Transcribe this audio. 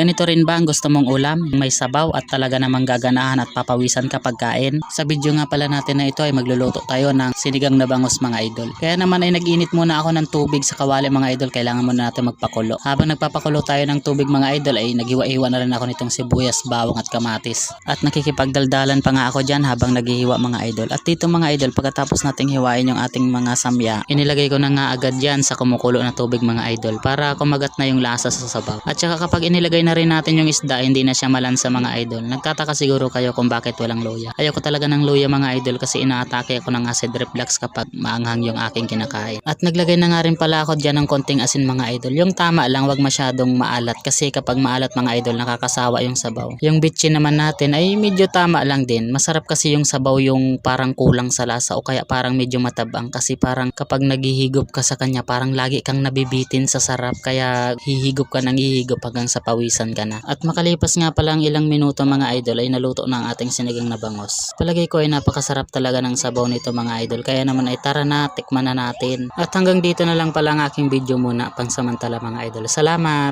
Ganito rin ba ang gusto mong ulam? May sabaw at talaga namang gaganahan at papawisan kapag kain? Sa video nga pala natin na ito ay magluluto tayo ng sinigang na bangos mga idol. Kaya naman ay nag-init muna ako ng tubig sa kawali mga idol. Kailangan muna natin magpakulo. Habang nagpapakulo tayo ng tubig mga idol ay nagiwa-iwa na rin ako nitong sibuyas, bawang at kamatis. At nakikipagdaldalan pa nga ako dyan habang naghihiwa mga idol. At dito mga idol pagkatapos nating hiwain yung ating mga samya, inilagay ko na nga agad yan sa kumukulo na tubig mga idol para kumagat na yung lasa sa sabaw. At saka kapag inilagay na rin natin yung isda, hindi na siya malansa mga idol. Nagtataka siguro kayo kung bakit walang luya. Ayoko talaga ng luya mga idol kasi inaatake ako ng acid reflux kapag maanghang yung aking kinakain. At naglagay na nga rin pala ako dyan ng konting asin mga idol. Yung tama lang, wag masyadong maalat kasi kapag maalat mga idol, nakakasawa yung sabaw. Yung bitchin naman natin ay medyo tama lang din. Masarap kasi yung sabaw yung parang kulang sa lasa o kaya parang medyo matabang kasi parang kapag naghihigop ka sa kanya, parang lagi kang nabibitin sa sarap kaya hihigop ka ng hihigop hanggang sa pawisan ka na. At makalipas nga pala ang ilang minuto mga idol ay naluto na ang ating sinigang na bangos. Palagay ko ay napakasarap talaga ng sabaw nito mga idol kaya naman ay tara na, tikman na natin. At hanggang dito na lang pala ang aking video muna pansamantala mga idol. Salamat!